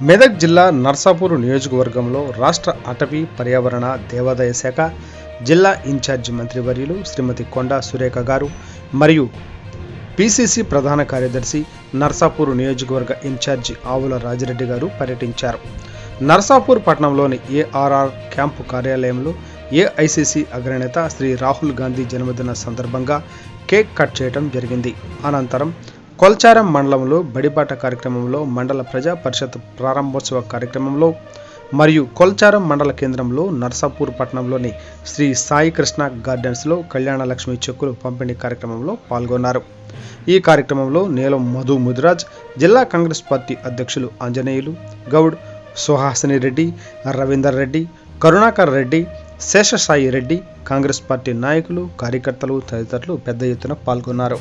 మెదక్ జిల్లా నర్సాపూర్ నియోజకవర్గంలో రాష్ట్ర అటవీ పర్యావరణ దేవాదాయ శాఖ జిల్లా ఇన్ఛార్జి మంత్రివర్యులు శ్రీమతి కొండా సురేఖ గారు మరియు పిసిసి ప్రధాన కార్యదర్శి నర్సాపూర్ నియోజకవర్గ ఇన్ఛార్జి ఆవుల రాజిరెడ్డి గారు పర్యటించారు. నర్సాపూర్ పట్టణంలోని ఏఆర్ఆర్ క్యాంపు కార్యాలయంలో ఏఐసిసి అగ్రనేత శ్రీ రాహుల్ గాంధీ జన్మదిన సందర్భంగా కేక్ కట్ చేయడం జరిగింది. అనంతరం కొల్చారం మండలంలో బడిబాట కార్యక్రమంలో మండల ప్రజా పరిషత్ ప్రారంభోత్సవ కార్యక్రమంలో మరియు కొల్చారం మండల కేంద్రంలో నర్సాపూర్ పట్టణంలోని శ్రీ సాయి కృష్ణ గార్డెన్స్లో కళ్యాణ లక్ష్మి చెక్కులు పంపిణీ కార్యక్రమంలో పాల్గొన్నారు. ఈ కార్యక్రమంలో నీలం మధు ముదిరాజ్ జిల్లా కాంగ్రెస్ పార్టీ అధ్యక్షులు ఆంజనేయులు గౌడ్ సుహాసిని రెడ్డి రవీందర్ రెడ్డి కరుణాకర్ రెడ్డి శేషసాయి రెడ్డి కాంగ్రెస్ పార్టీ నాయకులు కార్యకర్తలు తదితరులు పెద్ద ఎత్తున పాల్గొన్నారు.